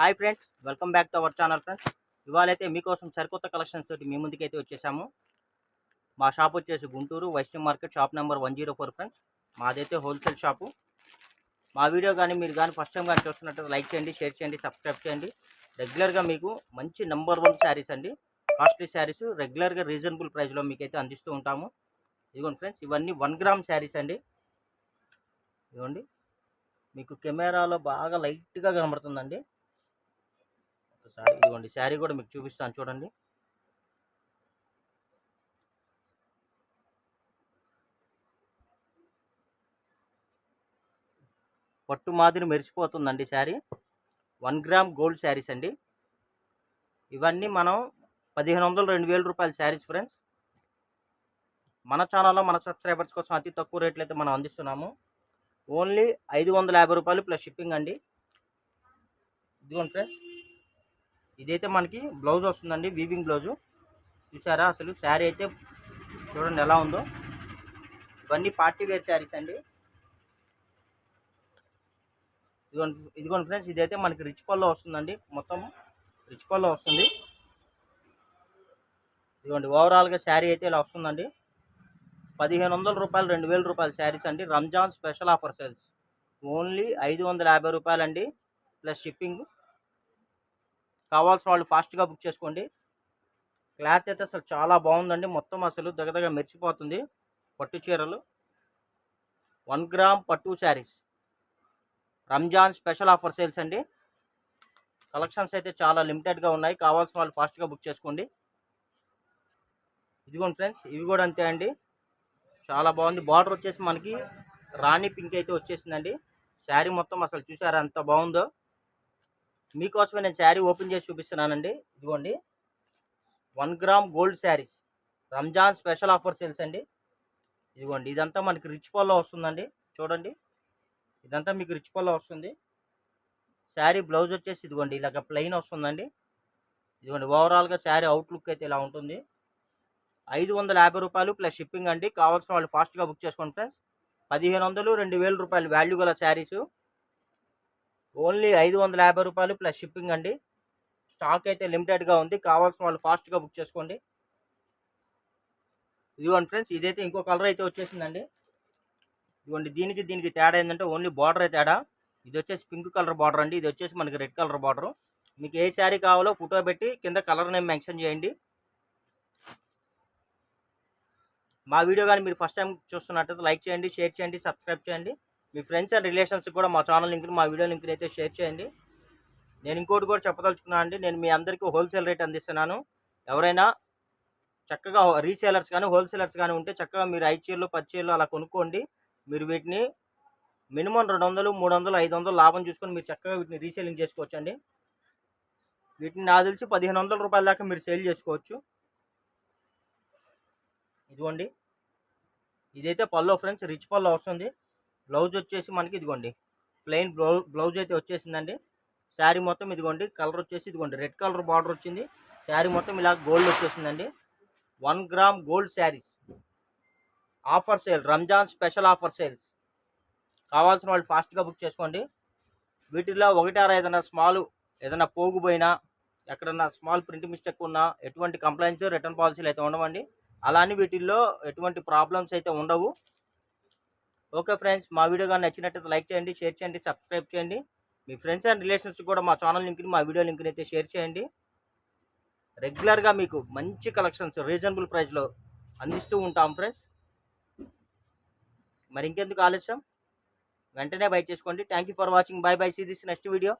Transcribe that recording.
Hi friends welcome back to our channel friends. ఇవాళైతే మీకోసం సరికొత్త collections తోటి మీ ముందుకైతే వచ్చేసాము. మా షాప్ వచ్చేసి Guntur Vaishnav market shop number one zero four friends మాదైతే హోల్సేల్ షాపు మా వీడియో కానీ మీరు కానీ ఫస్ట్ టైం కానీ చూస్తున్నట్టు లైక్ చేయండి షేర్ చేయండి సబ్స్క్రైబ్ చేయండి. రెగ్యులర్గా మీకు మంచి నెంబర్ వన్ శారీస్ అండి. కాస్ట్లీ శారీస్ రెగ్యులర్గా రీజనబుల్ ప్రైస్లో మీకైతే అందిస్తూ ఉంటాము. ఇదిగోండి ఫ్రెండ్స్ ఇవన్నీ వన్ గ్రామ్ శారీస్ అండి. ఇదిగోండి. మీకు కెమెరాలో బాగా లైట్గా కనబడుతుందండి. ఒకసారి ఇదిగోండి శారీ కూడా మీకు చూపిస్తాను చూడండి. పట్టు మాదిరి మెరిసిపోతుందండి sari one gram gold saris అండి. ఇవన్నీ మనం పదిహేను వందలు రెండు వేల రూపాయల శారీస్ ఫ్రెండ్స్. మన ఛానల్లో మన సబ్స్క్రైబర్స్ కోసం అతి తక్కువ రేట్లు అయితే మనం అందిస్తున్నాము. ఓన్లీ ఐదు వందల యాభై రూపాయలు ప్లస్ షిప్పింగ్ అండి. ఇదిగోండి ఫ్రెండ్స్. ఇదైతే మనకి బ్లౌజ్ వస్తుందండి వీవింగ్ బ్లౌజు చూసారా? అసలు శారీ అయితే చూడండి ఎలా ఉందో. ఇవన్నీ పార్టీ వేర్ శారీస్ అండి. ఇదిగోండి ఇదిగోండి ఫ్రెండ్స్ ఇదైతే మనకి రిచ్ పల్లో వస్తుందండి. మొత్తం రిచ్ పల్లో వస్తుంది. ఇదిగోండి ఓవరాల్గా శారీ అయితే ఇలా వస్తుందండి. పదిహేను వందల రూపాయలు రెండు వేల రూపాయల శారీస్ అండి. Ramzan special offer sales. Only ఐదు వందల యాభై రూపాయలండి. Plus shipping. కావాల్సిన వాళ్ళు ఫాస్ట్గా బుక్ చేసుకోండి. క్లాత్ అయితే అసలు చాలా బాగుందండి. మొత్తం అసలు దగ్గర మెరిచిపోతుంది పట్టు చీరలు. వన్ గ్రామ్ పట్టు saris. Ramzan special offer sales అండి. కలెక్షన్స్ అయితే చాలా లిమిటెడ్గా ఉన్నాయి. కావాల్సిన వాళ్ళు ఫాస్ట్గా బుక్ చేసుకోండి. ఇదిగోండి ఫ్రెండ్స్ ఇవి కూడా అంతే అండి. చాలా బాగుంది. బార్డర్ వచ్చేసి మనకి రాణి పింక్ అయితే వచ్చేసిందండి. శారీ మొత్తం అసలు చూసారా ఎంత బాగుందో. మీకోసమే నేను శారీ ఓపెన్ చేసి చూపిస్తున్నానండి. ఇదిగోండి. One gram gold saris. Ramzan special offer sales అండి. ఇదిగోండి. ఇదంతా మనకి రిచ్ పల్లో వస్తుందండి. చూడండి. ఇదంతా మీకు రిచ్ పల్లో వస్తుంది. శారీ బ్లౌజ్ వచ్చేసి ఇదిగోండి. ఇలాగ ప్లెయిన్ వస్తుందండి. ఇదిగోండి. ఓవరాల్గా శారీ అవుట్లుక్ అయితే ఇలా ఉంటుంది. ఐదు వందల యాభై రూపాయలు ప్లస్ షిప్పింగ్ అండి. కావాల్సిన వాళ్ళు ఫాస్ట్గా బుక్ చేసుకోండి ఫ్రెండ్స్. పదిహేను వందలు రెండు వేల రూపాయలు వాల్యూ గల శారీస్. ఓన్లీ ఐదు వందల యాభై రూపాయలు ప్లస్ షిప్పింగ్ అండి. స్టాక్ అయితే లిమిటెడ్గా ఉంది. కావాల్సిన వాళ్ళు ఫాస్ట్గా బుక్ చేసుకోండి. ఇదిగోండి ఫ్రెండ్స్ ఇదైతే ఇంకో కలర్ అయితే వచ్చేసిందండి. ఇదిగోండి దీనికి దీనికి తేడా ఏంటంటే ఓన్లీ బార్డర్ తేడా. ఇది వచ్చేసి పింక్ కలర్ బార్డర్ అండి. ఇది వచ్చేసి మనకి రెడ్ కలర్ బార్డర్. మీకు ఏ శారీ కావాలో ఫోటో పెట్టి కింద కలర్ నేమ్ మెన్షన్ చేయండి. మా వీడియో కానీ మీరు ఫస్ట్ టైం చూస్తున్నట్టయితే లైక్ చేయండి షేర్ చేయండి సబ్స్క్రైబ్ చేయండి. మీ ఫ్రెండ్స్ అండ్ రిలేషన్స్ కూడా మా ఛానల్ లింక్ని మా వీడియో లింక్ని అయితే షేర్ చేయండి. నేను ఇంకోటి కూడా చెప్పదలుచుకున్నాను అండి నేను మీ అందరికీ హోల్సేల్ రేట్ అందిస్తున్నాను. ఎవరైనా చక్కగా రీసేలర్స్ కానీ హోల్సేలర్స్ కానీ ఉంటే చక్కగా మీరు ఐదు చీరలు పది చీరలు అలా కొనుక్కోండి. మీరు వీటిని మినిమం రెండు వందలు మూడు వందలు ఐదు వందలు లాభం చూసుకొని మీరు చక్కగా వీటిని రీసేలింగ్ చేసుకోవచ్చండి. వీటిని నాకు తెలిసి పదిహేను వందల రూపాయల దాకా మీరు సేల్ చేసుకోవచ్చు. ఇదిగోండి. ఇదైతే పల్లో ఫ్రెండ్స్ రిచ్ పల్లో వస్తుంది బ్లౌజ్ వచ్చేసి మనకి ఇదిగోండి. ప్లెయిన్ బ్లౌ బ్లౌజ్ అయితే వచ్చేసిందండి. శారీ మొత్తం ఇదిగోండి కలర్ వచ్చేసి ఇదిగోండి. రెడ్ కలర్ బార్డర్ వచ్చింది. శారీ మొత్తం ఇలా గోల్డ్ వచ్చేసిందండి. One gram gold saris. Offer sale Ramzan special offer sales. కావాల్సిన వాళ్ళు ఫాస్ట్గా బుక్ చేసుకోండి. వీటిలో ఒకటారా ఏదైనా స్మాల్ ఏదైనా పోగుపోయినా ఎక్కడన్నా స్మాల్ ప్రింట్ మిస్టేక్ ఉన్నా ఎటువంటి కంప్లైంట్స్ రిటర్న్ పాలసీలు అయితే ఉండవండి. అలానే వీటిల్లో ఎటువంటి ప్రాబ్లమ్స్ అయితే ఉండవు. ఓకే ఫ్రెండ్స్ మా వీడియో కానీ నచ్చినట్టయితే లైక్ చేయండి షేర్ చేయండి సబ్స్క్రైబ్ చేయండి. మీ ఫ్రెండ్స్ అండ్ రిలేషన్స్ కూడా మా ఛానల్ లింక్ని మా వీడియో లింక్ని అయితే షేర్ చేయండి. రెగ్యులర్గా మీకు మంచి కలెక్షన్స్ రీజనబుల్ ప్రైస్లో అందిస్తూ ఉంటాం ఫ్రెండ్స్. మరి ఇంకెందుకు ఆలస్యం? వెంటనే బై చేసుకోండి. Thank you for watching bye bye see this next video